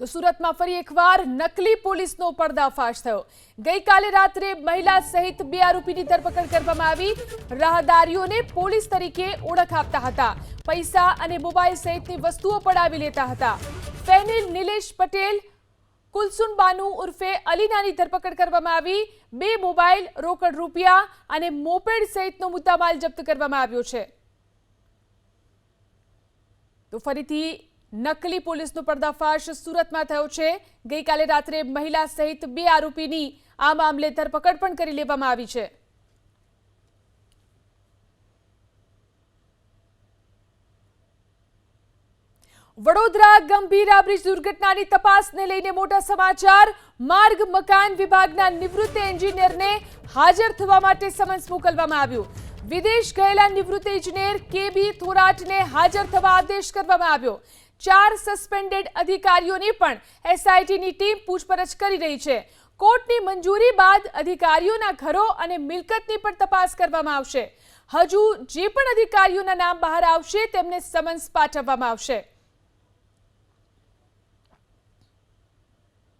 તો સુરતમાં ફરી એકવાર નકલી પોલીસનો પર્દાફાશ થયો. ગઈકાલે રાત્રે મહિલા સહિત બે આરોપીની ધરપકડ કરવામાં આવી. રાહદારીઓને પોલીસ તરીકે ઓળખ આપતા હતા. પૈસા અને મોબાઈલ સહિતની વસ્તુઓ પડાવી લેતા હતા. ફેનિલ નિલેશ પટેલ, કુલસુન બાનુ ઉર્ફે અલીનાની ધરપકડ કરવામાં આવી. બે મોબાઈલ, રોકડ રૂપિયા અને મોપેડ સહિતનો મુદ્દામાલ જપ્ત કરવામાં આવ્યો છે. તો ફરીથી નકલી પોલીસનો પર્દાફાશ સુરતમાં થયો છે. ગઈકાલે રાત્રે મહિલા સહિત બે આરોપીની આ મામલે ધરપકડ પણ કરી લેવામાં આવી છે. વડોદરા ગંભીર બ્રિજ દુર્ઘટનાની તપાસને લઈને મોટા સમાચાર. માર્ગ, મકાન વિભાગના નિવૃત્ત એન્જિનિયરને હાજર થવા માટે સમન્સ મોકલવામાં આવ્યું. વિદેશ ગયેલા નિવૃત્ત ઇજનેર કે બી થોરાટને હાજર થવા આદેશ કરવામાં આવ્યો. ચાર સસ્પેન્ડેડ અધિકારીઓની પણ એસઆઈટીની ટીમ પૂછપરછ કરી રહી છે. કોર્ટની મંજૂરી બાદ અધિકારીઓના ઘરો અને મિલકતની પણ તપાસ કરવામાં આવશે. હજુ જે પણ અધિકારીઓના નામ બહાર આવશે, તેમને સમન્સ પાઠવવામાં આવશે.